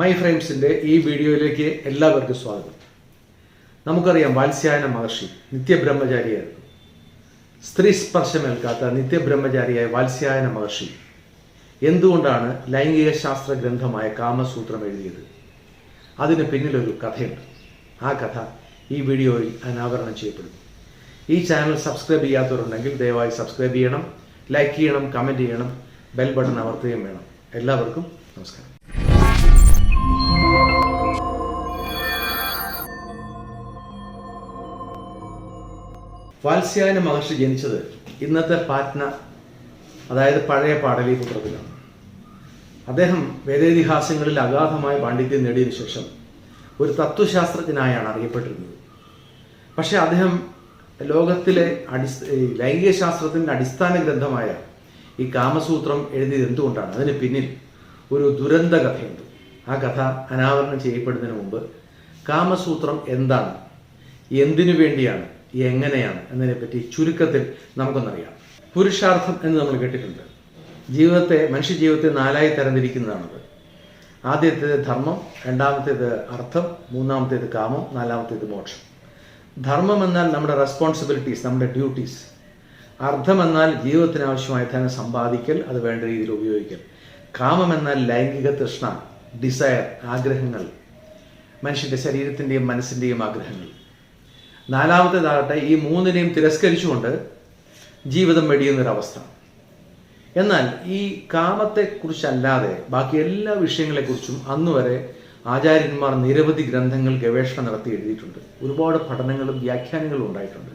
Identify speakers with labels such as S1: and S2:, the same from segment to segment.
S1: My ഫ്രെയിംസിന്റെ ഈ വീഡിയോയിലേക്ക് എല്ലാവർക്കും സ്വാഗതം. നമുക്കറിയാം വാത്സ്യായന മഹർഷി നിത്യബ്രഹ്മചാരിയായിരുന്നു. സ്ത്രീ സ്പർശമേൽക്കാത്ത നിത്യബ്രഹ്മചാരിയായ വാത്സ്യായന മഹർഷി എന്തുകൊണ്ടാണ് ലൈംഗിക ശാസ്ത്ര ഗ്രന്ഥമായ കാമസൂത്രം എഴുതിയത്? അതിന് പിന്നിലൊരു കഥയുണ്ട്. ആ കഥ ഈ വീഡിയോയിൽ അനാവരണം ചെയ്യപ്പെടുന്നു. ഈ ചാനൽ സബ്സ്ക്രൈബ് ചെയ്യാത്തവരുണ്ടെങ്കിൽ ദയവായി സബ്സ്ക്രൈബ് ചെയ്യണം ലൈക്ക് ചെയ്യണം കമന്റ് ചെയ്യണം ബെൽ ബട്ടൺ അമർത്തുകയും വേണം. എല്ലാവർക്കും നമസ്കാരം. വാത്സ്യായന മഹർഷി ജനിച്ചത് ഇന്നത്തെ പാറ്റ്ന അതായത് പഴയ പാടലീപുത്രത്തിലാണ് അദ്ദേഹം വേദേതിഹാസങ്ങളിൽ അഗാധമായ പാണ്ഡിത്യം നേടിയതിനു ശേഷം ഒരു തത്വശാസ്ത്രജ്ഞനായാണ് അറിയപ്പെട്ടിരുന്നത്. പക്ഷേ അദ്ദേഹം ലോകത്തിലെ അടിസ്ഥ ലൈംഗിക ശാസ്ത്രത്തിന്റെ അടിസ്ഥാന ഗ്രന്ഥമായ ഈ കാമസൂത്രം എഴുതിയത് എന്തുകൊണ്ടാണ്? അതിന് പിന്നിൽ ഒരു ദുരന്ത കഥയുണ്ട്. ആ കഥ അനാവരണം ചെയ്യപ്പെടുന്നതിന് മുമ്പ് കാമസൂത്രം എന്താണ്? എന്തിനു വേണ്ടിയാണ്? എങ്ങനെയാണ് എന്നതിനെപ്പറ്റി ചുരുക്കത്തിൽ നമുക്കൊന്നറിയാം. പുരുഷാർത്ഥം എന്ന് നമ്മൾ കേട്ടിട്ടുണ്ട്. ജീവിതത്തെ മനുഷ്യ ജീവിതത്തെ നാലായി തരംതിരിക്കുന്നതാണത്. ആദ്യത്തേത് ധർമ്മം രണ്ടാമത്തേത് അർത്ഥം മൂന്നാമത്തേത് കാമം നാലാമത്തേത് മോക്ഷം. ധർമ്മം എന്നാൽ നമ്മുടെ റെസ്പോൺസിബിലിറ്റീസ് നമ്മുടെ ഡ്യൂട്ടീസ് അർത്ഥം എന്നാൽ ജീവിതത്തിന് ആവശ്യമായ ധനം സമ്പാദിക്കൽ അത് വേണ്ട രീതിയിൽ ഉപയോഗിക്കൽ. കാമം എന്നാൽ ലൈംഗിക തൃഷ്ണ ഡിസയർ ആഗ്രഹങ്ങൾ. മനുഷ്യന്റെ ശരീരത്തിന്റെയും മനസ്സിന്റെയും ആഗ്രഹങ്ങൾ. നാലാമത്തേതാകട്ടെ ഈ മൂന്നിനെയും തിരസ്കരിച്ചുകൊണ്ട് ജീവിതം വെടിയുന്നൊരവസ്ഥ. എന്നാൽ ഈ കാമത്തെക്കുറിച്ചല്ലാതെ ബാക്കി എല്ലാ വിഷയങ്ങളെക്കുറിച്ചും അന്ന് വരെ ആചാര്യന്മാർ നിരവധി ഗ്രന്ഥങ്ങൾ ഗവേഷണം നടത്തി എഴുതിയിട്ടുണ്ട്. ഒരുപാട് പഠനങ്ങളും വ്യാഖ്യാനങ്ങളും ഉണ്ടായിട്ടുണ്ട്.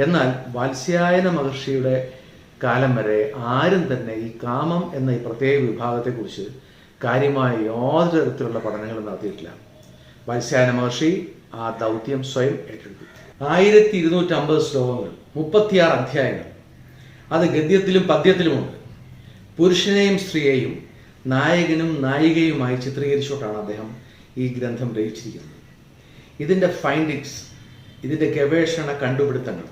S1: എന്നാൽ വാത്സ്യായന മഹർഷിയുടെ കാലം വരെ ആരും തന്നെ ഈ കാമം എന്ന ഈ പ്രത്യേക വിഭാഗത്തെക്കുറിച്ച് കാര്യമായ യാതൊരു തരത്തിലുള്ള പഠനങ്ങളും നടത്തിയിട്ടില്ല. വാത്സ്യായന മഹർഷി ആ ദൗത്യം സ്വയം ഏറ്റെടുത്തു. ആയിരത്തി ഇരുന്നൂറ്റി അമ്പത് ശ്ലോകങ്ങൾ മുപ്പത്തിയാറ് അധ്യായങ്ങൾ. അത് ഗദ്യത്തിലും പദ്യത്തിലുമുണ്ട് പുരുഷനെയും സ്ത്രീയെയും നായകനും നായികയുമായി ചിത്രീകരിച്ചുകൊണ്ടാണ് അദ്ദേഹം ഈ ഗ്രന്ഥം രചിച്ചിരിക്കുന്നത്. ഇതിന്റെ ഫൈൻഡിങ്സ് ഇതിന്റെ ഗവേഷണ കണ്ടുപിടുത്തങ്ങൾ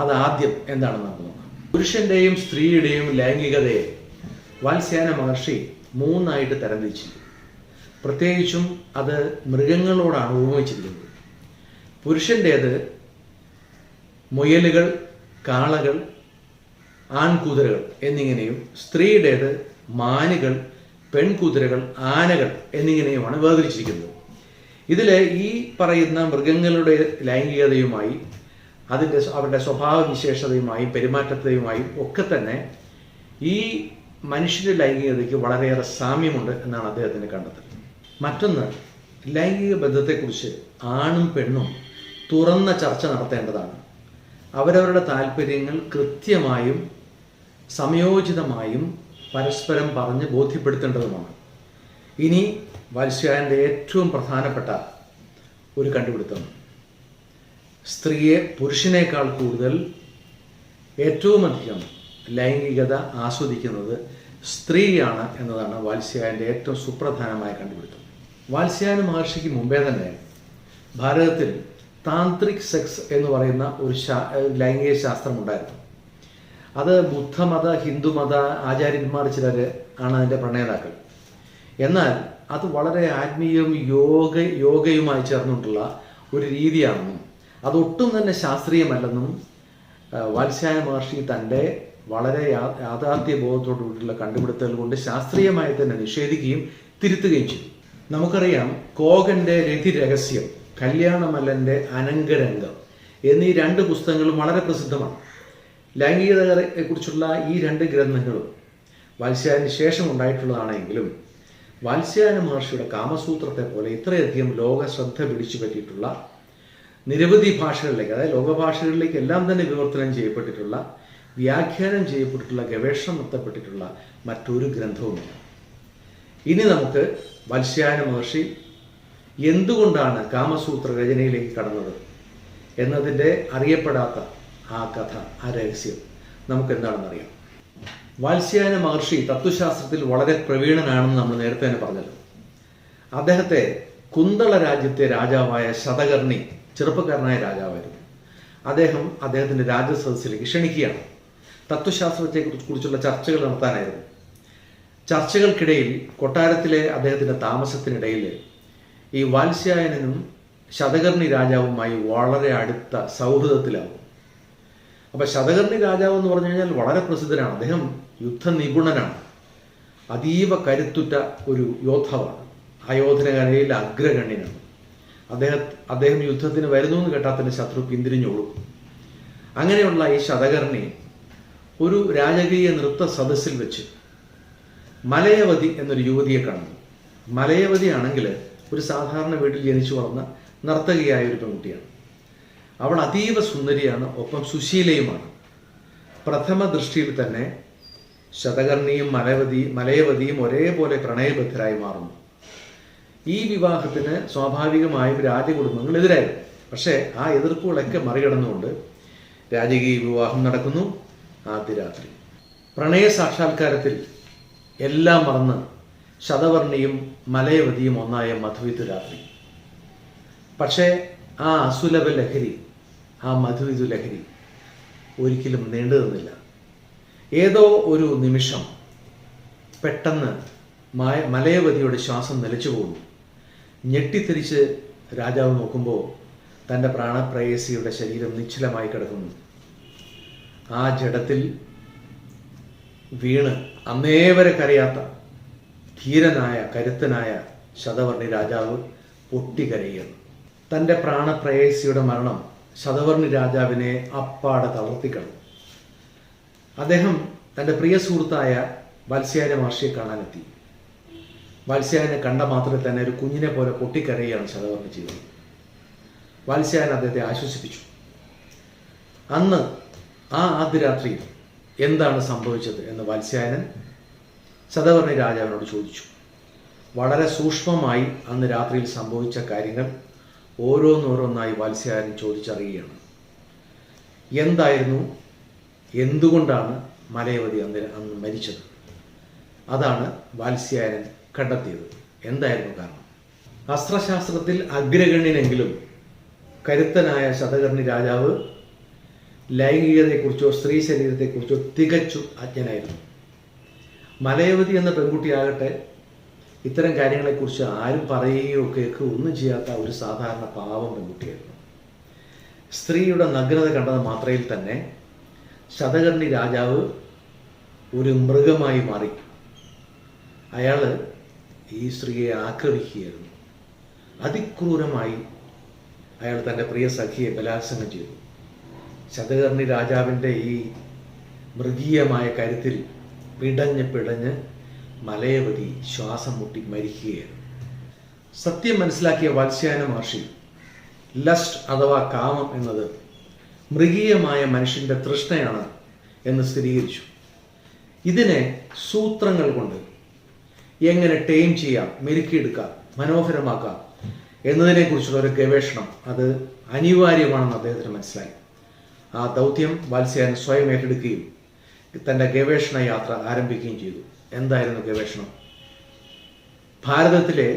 S1: അത് ആദ്യം എന്താണെന്ന് നമുക്ക് നോക്കാം. പുരുഷന്റെയും സ്ത്രീയുടെയും ലൈംഗികതയെ വാത്സ്യാന മഹർഷി മൂന്നായിട്ട് തരംതിരിച്ചിരിക്കുന്നു പ്രത്യേകിച്ചും അത് മൃഗങ്ങളോടാണ് ഉപമിച്ചിരിക്കുന്നത്. പുരുഷന്റേത് മുയലുകൾ കാളകൾ ആൺകുതിരകൾ എന്നിങ്ങനെയും സ്ത്രീയുടേത് മാനുകൾ പെൺകുതിരകൾ ആനകൾ എന്നിങ്ങനെയുമാണ് വേർതിരിച്ചിരിക്കുന്നത്. ഇതിൽ ഈ പറയുന്ന മൃഗങ്ങളുടെ ലൈംഗികതയുമായി അതിന്റെ അവരുടെ സ്വഭാവ വിശേഷതയുമായും പെരുമാറ്റത്തെയുമായും ഒക്കെ തന്നെ ഈ മനുഷ്യന്റെ ലൈംഗികതയ്ക്ക് വളരെയേറെ സാമ്യമുണ്ട് എന്നാണ് അദ്ദേഹത്തിന്റെ കണ്ടെത്തൽ മറ്റൊന്ന് ലൈംഗിക ബന്ധത്തെക്കുറിച്ച് ആണും പെണ്ണും തുറന്ന ചർച്ച നടത്തേണ്ടതാണ്. അവരവരുടെ താല്പര്യങ്ങൾ കൃത്യമായും സമയോചിതമായും പരസ്പരം പറഞ്ഞ് ബോധ്യപ്പെടുത്തേണ്ടതുമാണ്. ഇനി വാത്സ്യായന്റെ ഏറ്റവും പ്രധാനപ്പെട്ട ഒരു കണ്ടുപിടുത്തം. സ്ത്രീയെ പുരുഷനേക്കാൾ കൂടുതൽ ഏറ്റവും അധികം ലൈംഗികത ആസ്വദിക്കുന്നത് സ്ത്രീയാണ് എന്നതാണ് വാത്സ്യായന്റെ ഏറ്റവും സുപ്രധാനമായ കണ്ടുപിടുത്തം. വാത്സ്യായന മഹർഷിക്ക് മുമ്പേ തന്നെ ഭാരതത്തിൽ താന്ത്രിക് സെക്സ് എന്ന് പറയുന്ന ഒരു ലൈംഗിക ശാസ്ത്രം ഉണ്ടായിരുന്നു. അത് ബുദ്ധമത ഹിന്ദുമത ആചാര്യന്മാർ ചിലർ ആണ് അതിന്റെ പ്രണേതാക്കൾ. എന്നാൽ അത് വളരെ ആത്മീയവും യോഗ യോഗയുമായി ചേർന്നിട്ടുള്ള ഒരു രീതിയാണെന്നും അതൊട്ടും തന്നെ ശാസ്ത്രീയമല്ലെന്നും വാത്സ്യായ മഹർഷി തന്റെ വളരെ യാഥാർത്ഥ്യ ബോധത്തോടുകൂടിയുള്ള കണ്ടുപിടുത്തൽ കൊണ്ട് ശാസ്ത്രീയമായി തന്നെ നിഷേധിക്കുകയും തിരുത്തുകയും ചെയ്തു. നമുക്കറിയാം കോകന്റെ രതി രഹസ്യം കല്യാണമല്ലന്റെ അനങ്കരംഗം എന്നീ രണ്ട് പുസ്തകങ്ങളും വളരെ പ്രസിദ്ധമാണ്. ലൈംഗികതയെ കുറിച്ചുള്ള ഈ രണ്ട് ഗ്രന്ഥങ്ങളും വാത്സ്യായന് ശേഷം ഉണ്ടായിട്ടുള്ളതാണെങ്കിലും വാത്സ്യായന മഹർഷിയുടെ കാമസൂത്രത്തെ പോലെ ഇത്രയധികം ലോക ശ്രദ്ധ പിടിച്ചു പറ്റിയിട്ടുള്ള നിരവധി ഭാഷകളിലേക്ക് അതായത് ലോകഭാഷകളിലേക്ക് എല്ലാം തന്നെ വിവർത്തനം ചെയ്യപ്പെട്ടിട്ടുള്ള വ്യാഖ്യാനം ചെയ്യപ്പെട്ടിട്ടുള്ള ഗവേഷണം നടത്തപ്പെട്ടിട്ടുള്ള മറ്റൊരു ഗ്രന്ഥവുമില്ല ഇനി നമുക്ക് വത്സ്യായന മഹർഷി എന്തുകൊണ്ടാണ് കാമസൂത്ര രചനയിലേക്ക് കടന്നത് എന്നതിന്റെ അറിയപ്പെടാത്ത ആ കഥ ആ രഹസ്യം നമുക്ക് എന്താണെന്നറിയാം വാത്സ്യായന മഹർഷി തത്വശാസ്ത്രത്തിൽ വളരെ പ്രവീണനാണെന്ന് നമ്മൾ നേരത്തെ തന്നെ പറഞ്ഞല്ലോ. അദ്ദേഹത്തെ കുന്തള രാജ്യത്തെ രാജാവായ ശതകർണി ചെറുപ്പക്കാരനായ രാജാവായിരുന്നു. അദ്ദേഹം അദ്ദേഹത്തിന്റെ രാജസദസ്സിലേക്ക് ക്ഷണിക്കുകയാണ്. തത്വശാസ്ത്രത്തെ കുറിച്ചുള്ള ചർച്ചകൾ നടത്താനായിരുന്നു. ചർച്ചകൾക്കിടയിൽ കൊട്ടാരത്തിലെ അദ്ദേഹത്തിന്റെ താമസത്തിനിടയിൽ ഈ വാത്സ്യായനും ശതകർണി രാജാവുമായി വളരെ അടുത്ത സൗഹൃദത്തിലാവും. അപ്പം ശതകർണി രാജാവ് എന്ന് പറഞ്ഞു കഴിഞ്ഞാൽ വളരെ പ്രസിദ്ധനാണ്. അദ്ദേഹം യുദ്ധ നിപുണനാണ് അതീവ കരുത്തുറ്റ ഒരു യോദ്ധാവാണ്. കലയിൽ അഗ്രഗണ്യനാണ്. അദ്ദേഹം അദ്ദേഹം യുദ്ധത്തിന് വരുന്നു എന്ന് കേട്ടാൽ തന്നെ ശത്രു പിന്തിരിഞ്ഞോളും. അങ്ങനെയുള്ള ഈ ശതകർണി ഒരു രാജകീയ നൃത്ത സദസ്സിൽ വെച്ച് മലയവതി എന്നൊരു യുവതിയെ കാണുന്നു. മലയവതി ആണെങ്കിൽ ഒരു സാധാരണ വീട്ടിൽ ജനിച്ചു വളർന്ന നർത്തകിയായ ഒരു പെൺകുട്ടിയാണ്. അവൾ അതീവ സുന്ദരിയാണ് ഒപ്പം സുശീലയുമാണ്. പ്രഥമ ദൃഷ്ടിയിൽ തന്നെ ശതകർണിയും മലവതി മലയവതിയും ഒരേപോലെ പ്രണയബദ്ധരായി മാറുന്നു. ഈ വിവാഹത്തിന് സ്വാഭാവികമായും രാജകുടുംബങ്ങൾ എതിരായിരുന്നു. പക്ഷേ ആ എതിർപ്പുകളൊക്കെ മറികടന്നുകൊണ്ട് രാജകീയ വിവാഹം നടക്കുന്നു ആദ്യ രാത്രി. പ്രണയ സാക്ഷാത്കാരത്തിൽ എല്ലാം മറന്ന് ശതവർണിയും മലയവതിയും ഒന്നായ മധുവിധു രാത്രി പക്ഷേ ആ അസുലഭ ലഹരി ആ മധുവിധു ലഹരി ഒരിക്കലും നീണ്ടു ഏതോ ഒരു നിമിഷം പെട്ടെന്ന് മലയവതിയുടെ ശ്വാസം നിലച്ചു പോകുന്നു. ഞെട്ടിത്തിരിച്ച് രാജാവ് നോക്കുമ്പോൾ തന്റെ പ്രാണപ്രേയസിയുടെ ശരീരം നിശ്ചലമായി കിടക്കുന്നു. ആ ജഡത്തിൽ വീണ് അന്നേവരെ കരയാത്ത ധീരനായ കരുത്തനായ ശതവർണി രാജാവ് പൊട്ടിക്കരയുന്നു. തന്റെ പ്രാണപ്രേയസിയുടെ മരണം ശതവർണി രാജാവിനെ അപ്പാടെ തളർത്തിക്കളഞ്ഞു. അദ്ദേഹം തന്റെ പ്രിയ സുഹൃത്തായ വത്സ്യാന മഹർഷിയെ കാണാനെത്തി. വത്സ്യാനെ കണ്ട മാത്രമേ തന്നെ ഒരു കുഞ്ഞിനെ പോലെ പൊട്ടിക്കരയുകയാണ് ശതവർണി ചെയ്തത്. വത്സ്യാൻ അദ്ദേഹത്തെ ആശ്വസിപ്പിച്ചു. അന്ന് ആ ആദ്യ രാത്രിയിൽ എന്താണ് സംഭവിച്ചത് എന്ന് വത്സ്യായനൻ ശതവർണി രാജാവിനോട് ചോദിച്ചു. വളരെ സൂക്ഷ്മമായി അന്ന് രാത്രിയിൽ സംഭവിച്ച കാര്യങ്ങൾ ഓരോന്നോരോന്നായി വത്സ്യായനൻ ചോദിച്ചറിയുകയാണ്. എന്തായിരുന്നു? എന്തുകൊണ്ടാണ് മലയവതി അന്ന് അന്ന് മരിച്ചത്? അതാണ് വാത്സ്യായനൻ കണ്ടെത്തിയത്. എന്തായിരുന്നു കാരണം? അസ്ത്രശാസ്ത്രത്തിൽ അഗ്രഗണ്യനെങ്കിലും കരുത്തനായ ശതകർണി രാജാവ് ലൈംഗികതയെക്കുറിച്ചോ സ്ത്രീ ശരീരത്തെക്കുറിച്ചോ തികച്ചു അജ്ഞനായിരുന്നു. മലയവതി എന്ന പെൺകുട്ടിയാകട്ടെ ഇത്തരം കാര്യങ്ങളെക്കുറിച്ച് ആരും പറയുകയോ കേൾക്കുകയോ ഒന്നും ചെയ്യാത്ത ഒരു സാധാരണ പാവം പെൺകുട്ടിയായിരുന്നു. സ്ത്രീയുടെ നഗ്നത കണ്ടത് മാത്രയിൽ തന്നെ ശതകർണി രാജാവ് ഒരു മൃഗമായി മാറി. അയാൾ ഈ സ്ത്രീയെ ആക്രമിക്കുകയായിരുന്നു. അതിക്രൂരമായി അയാൾ തന്റെ പ്രിയ സഖിയെ ബലാത്സംഗം ചെയ്തു. ശതകർണി രാജാവിന്റെ ഈ മൃഗീയമായ കരുത്തിൽ പിടഞ്ഞ് പിടഞ്ഞ് മലയവതി ശ്വാസം മുട്ടി മരിക്കുകയാണ് സത്യം മനസ്സിലാക്കിയ വത്സ്യാന മഹർഷി ലസ്റ്റ് അഥവാ കാമം എന്നത് മൃഗീയമായ മനുഷ്യന്റെ തൃഷ്ണയാണ് എന്ന് സ്ഥിരീകരിച്ചു. ഇതിനെ സൂത്രങ്ങൾ കൊണ്ട് എങ്ങനെ ടെയിം ചെയ്യാം മെരുക്കിയെടുക്കാം മനോഹരമാക്കാം എന്നതിനെക്കുറിച്ചുള്ള ഒരു ഗവേഷണം അത് അനിവാര്യമാണെന്ന് അദ്ദേഹത്തിന് മനസ്സിലായി. ആ ദൗത്യം വാത്സ്യായൻ സ്വയം ഏറ്റെടുക്കുകയും തന്റെ ഗവേഷണ യാത്ര ആരംഭിക്കുകയും ചെയ്തു. എന്തായിരുന്നു ഗവേഷണം? ഭാരതത്തിലെ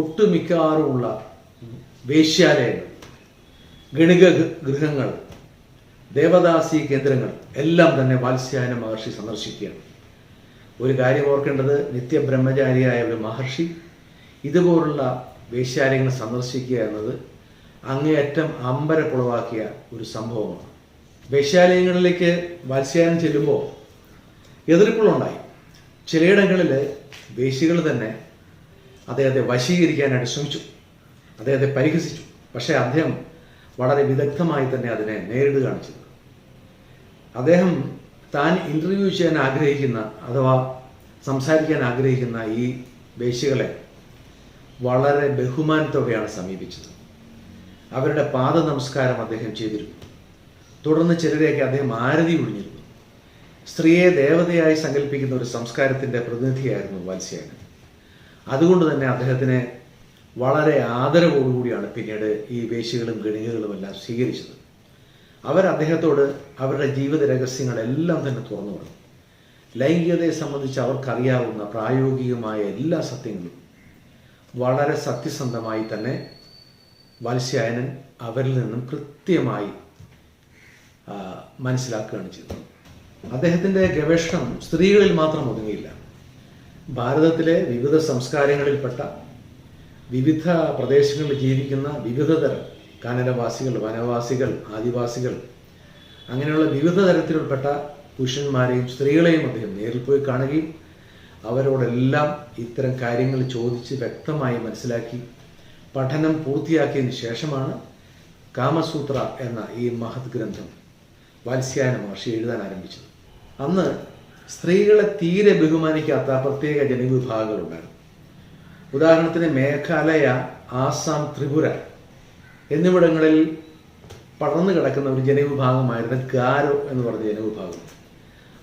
S1: ഒട്ടുമിക്കവാറുമുള്ള വേശ്യാലയങ്ങൾ ഗണിക ഗൃഹങ്ങൾ ദേവദാസി കേന്ദ്രങ്ങൾ എല്ലാം തന്നെ വാത്സ്യായന മഹർഷി സന്ദർശിക്കുകയാണ്. ഒരു കാര്യം ഓർക്കേണ്ടത് നിത്യബ്രഹ്മചാരിയായ ഒരു മഹർഷി ഇതുപോലുള്ള വേശ്യാലയങ്ങൾ സന്ദർശിക്കുക എന്നത് അങ്ങേയറ്റം അമ്പരക്കുളവാക്കിയ ഒരു സംഭവമാണ്. വേശ്യാലയങ്ങളിലേക്ക് വത്സ്യാനം ചെല്ലുമ്പോൾ എതിർപ്പുകളുണ്ടായി. ചിലയിടങ്ങളിൽ വേശികൾ തന്നെ അദ്ദേഹത്തെ വശീകരിക്കാനായിട്ട് ശ്രമിച്ചു. അദ്ദേഹത്തെ പരിഹസിച്ചു. പക്ഷേ അദ്ദേഹം വളരെ വിദഗ്ധമായി തന്നെ അതിനെ നേരിടുകയാണ് കാണിച്ചു അദ്ദേഹം താൻ ഇന്റർവ്യൂ ചെയ്യാൻ ആഗ്രഹിക്കുന്ന അഥവാ സംസാരിക്കാൻ ആഗ്രഹിക്കുന്ന ഈ വേശികളെ വളരെ ബഹുമാനത്തോടെയാണ് സമീപിച്ചത്. അവരുടെ പാദ നമസ്കാരം അദ്ദേഹം ചെയ്തിരുന്നു. തുടർന്ന് ചിലരെയൊക്കെ അദ്ദേഹം ആരതി ഒഴിഞ്ഞിരുന്നു. സ്ത്രീയെ ദേവതയായി സങ്കല്പിക്കുന്ന ഒരു സംസ്കാരത്തിന്റെ പ്രതിനിധിയായിരുന്നു വാത്സ്യായനൻ അതുകൊണ്ട് തന്നെ അദ്ദേഹത്തിനെ വളരെ ആദരവോടുകൂടിയാണ് പിന്നീട് ഈ വേശികളും ഗണികകളും എല്ലാം സ്വീകരിച്ചത്. അവർ അദ്ദേഹത്തോട് അവരുടെ ജീവിത രഹസ്യങ്ങളെല്ലാം തന്നെ തുറന്നു പറഞ്ഞു. ലൈംഗികതയെ സംബന്ധിച്ച് അവർക്കറിയാവുന്ന പ്രായോഗികമായ എല്ലാ സത്യങ്ങളും വളരെ സത്യസന്ധമായി തന്നെ വത്സ്യായനൻ അവരിൽ നിന്നും കൃത്യമായി മനസ്സിലാക്കുകയാണ് ചെയ്തത്. അദ്ദേഹത്തിന്റെ ഗവേഷണം സ്ത്രീകളിൽ മാത്രം ഒതുങ്ങിയില്ല. ഭാരതത്തിലെ വിവിധ സംസ്കാരങ്ങളിൽപ്പെട്ട വിവിധ പ്രദേശങ്ങളിൽ ജീവിക്കുന്ന വിവിധ തരം കാനനവാസികൾ വനവാസികൾ ആദിവാസികൾ അങ്ങനെയുള്ള വിവിധ തരത്തിൽപ്പെട്ട പുരുഷന്മാരെയും സ്ത്രീകളെയും അദ്ദേഹം നേരിൽ പോയി കാണുകയും അവരോടെല്ലാം ഇത്തരം കാര്യങ്ങൾ ചോദിച്ച് വ്യക്തമായി മനസ്സിലാക്കി പഠനം പൂർത്തിയാക്കിയതിന് ശേഷമാണ് കാമസൂത്ര എന്ന ഈ മഹത് ഗ്രന്ഥം വാത്സ്യായന മഹർഷി എഴുതാൻ ആരംഭിച്ചത്. അന്ന് സ്ത്രീകളെ തീരെ ബഹുമാനിക്കാത്ത പ്രത്യേക ജനവിഭാഗങ്ങളുണ്ടായിരുന്നു. ഉദാഹരണത്തിന് മേഘാലയ ആസാം ത്രിപുര എന്നിവിടങ്ങളിൽ പടർന്നു കിടക്കുന്ന ഒരു ജനവിഭാഗമായിരുന്നു ഗാരോ എന്ന് പറഞ്ഞ ജനവിഭാഗം.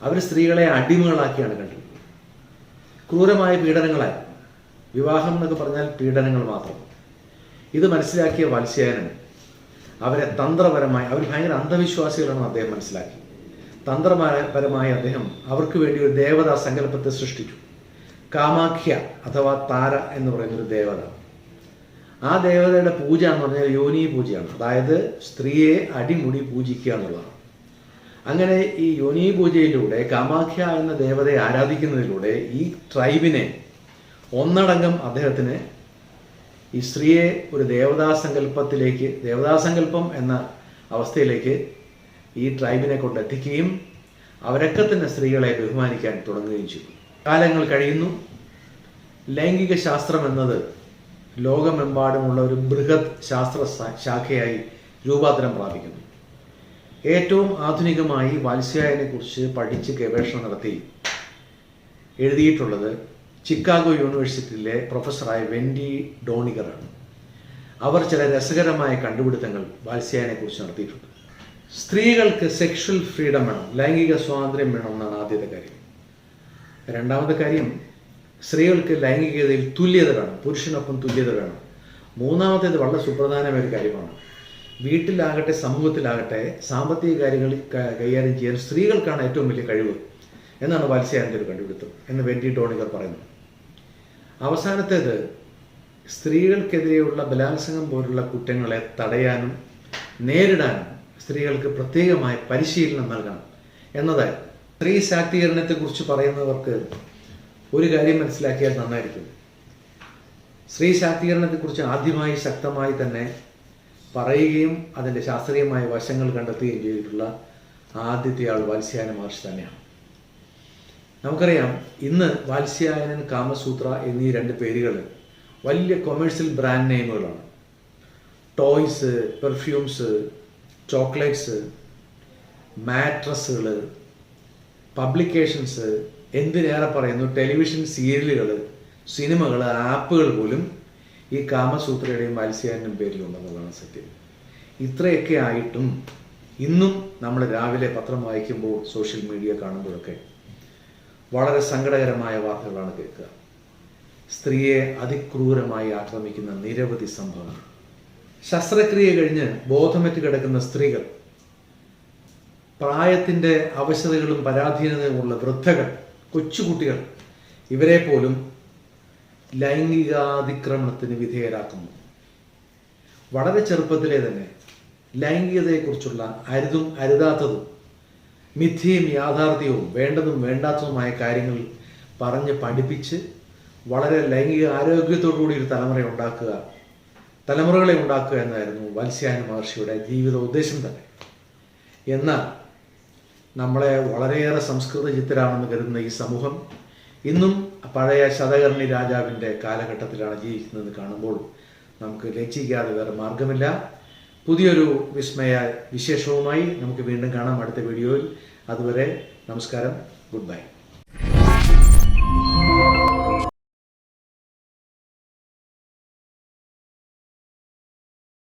S1: അവർ സ്ത്രീകളെ അടിമകളാക്കിയാണ് കണ്ടിരുന്നത്. ക്രൂരമായ പീഡനങ്ങളായിരുന്നു വിവാഹം എന്നൊക്കെ പറഞ്ഞാൽ പീഡനങ്ങൾ മാത്രം. ഇത് മനസ്സിലാക്കിയ വാത്സ്യായനൻ അവരെ തന്ത്രപരമായി അവർ ഭയങ്കര അന്ധവിശ്വാസികളാണെന്ന് അദ്ദേഹം മനസ്സിലാക്കി. തന്ത്രപരമായി അദ്ദേഹം അവർക്ക് വേണ്ടി ഒരു ദേവതാ സങ്കല്പത്തെ സൃഷ്ടിച്ചു. കാമാഖ്യ അഥവാ താര എന്ന് പറയുന്ന ഒരു ദേവത. ആ ദേവതയുടെ പൂജ എന്ന് പറഞ്ഞാൽ യോനി പൂജയാണ്. അതായത് സ്ത്രീയെ അടിമുടി പൂജിക്കുക എന്നുള്ളതാണ്. അങ്ങനെ ഈ യോനി പൂജയിലൂടെ കാമാഖ്യ എന്ന ദേവതയെ ആരാധിക്കുന്നതിലൂടെ ഈ ട്രൈബിനെ ഒന്നടങ്കം അദ്ദേഹത്തിന് ഈ സ്ത്രീയെ ഒരു ദേവതാസങ്കല്പത്തിലേക്ക് ദേവതാസങ്കല്പം എന്ന അവസ്ഥയിലേക്ക് ഈ ട്രൈബിനെ കൊണ്ടെത്തിക്കുകയും അവരൊക്കെ തന്നെ സ്ത്രീകളെ ബഹുമാനിക്കാൻ തുടങ്ങുകയും ചെയ്തു. കാലങ്ങൾ കഴിയുന്നു. ലൈംഗിക ശാസ്ത്രം എന്നത് ലോകമെമ്പാടുമുള്ള ഒരു ബൃഹത് ശാസ്ത്ര ശാഖയായി രൂപാന്തരം പ്രാപിക്കുന്നു. ഏറ്റവും ആധുനികമായി വാത്സ്യായനെ കുറിച്ച് പഠിച്ച് ഗവേഷണം നടത്തി എഴുതിയിട്ടുള്ളത് ചിക്കാഗോ യൂണിവേഴ്സിറ്റിയിലെ പ്രൊഫസറായ വെൻഡി ഡോണിഗറാണ്. അവർ ചില രസകരമായ കണ്ടുപിടുത്തങ്ങൾ വാത്സ്യായനെ കുറിച്ച് നടത്തിയിട്ടുണ്ട്. സ്ത്രീകൾക്ക് സെക്ഷൽ ഫ്രീഡം വേണം ലൈംഗിക സ്വാതന്ത്ര്യം വേണം എന്നാണ് ആദ്യത്തെ കാര്യം. രണ്ടാമത്തെ കാര്യം സ്ത്രീകൾക്ക് ലൈംഗികതയിൽ തുല്യത വേണം പുരുഷനൊപ്പം തുല്യത വേണം. മൂന്നാമത്തേത് വളരെ സുപ്രധാനമായ ഒരു കാര്യമാണ്. വീട്ടിലാകട്ടെ സമൂഹത്തിലാകട്ടെ സാമ്പത്തിക കാര്യങ്ങൾ കൈകാര്യം ചെയ്യാൻ സ്ത്രീകൾക്കാണ് ഏറ്റവും വലിയ കഴിവ്. എന്നാണ് വാത്സ്യായന്റെ ഒരു കണ്ടുപിടുത്തം എന്ന് വെൻഡി ടോണിക്കർ പറയുന്നു അവസാനത്തേത് സ്ത്രീകൾക്കെതിരെയുള്ള ബലാത്സംഗം പോലുള്ള കുറ്റങ്ങളെ തടയാനും നേരിടാനും സ്ത്രീകൾക്ക് പ്രത്യേകമായ പരിശീലനം നൽകണം. എന്നത് സ്ത്രീ ശാക്തീകരണത്തെക്കുറിച്ച് പറയുന്നവർക്ക് ഒരു കാര്യം മനസ്സിലാക്കിയാൽ നന്നായിരിക്കും. സ്ത്രീ ശാക്തീകരണത്തെക്കുറിച്ച് ആദ്യമായി ശക്തമായി തന്നെ പറയുകയും അതിന്റെ ശാസ്ത്രീയമായ വശങ്ങൾ കണ്ടെത്തുകയും ചെയ്തിട്ടുള്ള ആദ്യത്തെ ആൾ വത്സ്യാന മഹർഷി തന്നെയാണ്. നമുക്കറിയാം ഇന്ന് വാത്സ്യായനൻ കാമസൂത്ര എന്നീ രണ്ട് പേരുകൾ വലിയ കൊമേഴ്സ്യൽ ബ്രാൻഡ് നെയിമുകളാണ് ടോയ്സ് പെർഫ്യൂംസ് ചോക്ലേറ്റ്സ് മാട്രസുകൾ പബ്ലിക്കേഷൻസ് എന്തിനേറെ പറയുന്നു ടെലിവിഷൻ സീരിയലുകൾ സിനിമകൾ ആപ്പുകൾ പോലും ഈ കാമസൂത്രയുടെയും വാത്സ്യായനും പേരിലുണ്ടെന്നുള്ളതാണ് സത്യം. ഇത്രയൊക്കെ ആയിട്ടും ഇന്നും നമ്മൾ രാവിലെ പത്രം വായിക്കുമ്പോൾ സോഷ്യൽ മീഡിയ കാണുമ്പോഴൊക്കെ വളരെ സങ്കടകരമായ വാർത്തകളാണ് കേൾക്കുക. സ്ത്രീയെ അതിക്രൂരമായി ആക്രമിക്കുന്ന നിരവധി സംഭവങ്ങൾ. ശസ്ത്രക്രിയ കഴിഞ്ഞ് ബോധമറ്റ് കിടക്കുന്ന സ്ത്രീകൾ പ്രായത്തിന്റെ അവശതകളും പരാധീനതയുമുള്ള വൃദ്ധകൾ കൊച്ചുകുട്ടികൾ ഇവരെ പോലും ലൈംഗികാതിക്രമണത്തിന് വിധേയരാക്കുന്നു. വളരെ ചെറുപ്പത്തിലെ തന്നെ ലൈംഗികതയെക്കുറിച്ചുള്ള അരുതും അരുതാത്തതും മിഥ്യയും യാഥാർത്ഥ്യവും വേണ്ടതും വേണ്ടാത്തതുമായ കാര്യങ്ങൾ പറഞ്ഞ് പഠിപ്പിച്ച് വളരെ ലൈംഗിക ആരോഗ്യത്തോടുകൂടി ഒരു തലമുറ ഉണ്ടാക്കുക തലമുറകളെ ഉണ്ടാക്കുക എന്നായിരുന്നു വത്സ്യായന മഹർഷിയുടെ ജീവിത ഉദ്ദേശം തന്നെ. എന്നാൽ നമ്മളെ വളരെയേറെ സംസ്കൃത ചിത്തരാണെന്ന് കരുതുന്ന ഈ സമൂഹം ഇന്നും പഴയ ശതകർണി രാജാവിന്റെ കാലഘട്ടത്തിലാണ് ജീവിക്കുന്നത് കാണുമ്പോൾ നമുക്ക് ലജ്ജിക്കാതെ വേറെ മാർഗമില്ല. പുതിയൊരു വിസ്മയ വിശേഷവുമായി നമുക്ക് വീണ്ടും കാണാം അടുത്ത വീഡിയോയിൽ. അതുവരെ നമസ്കാരം. Good bye.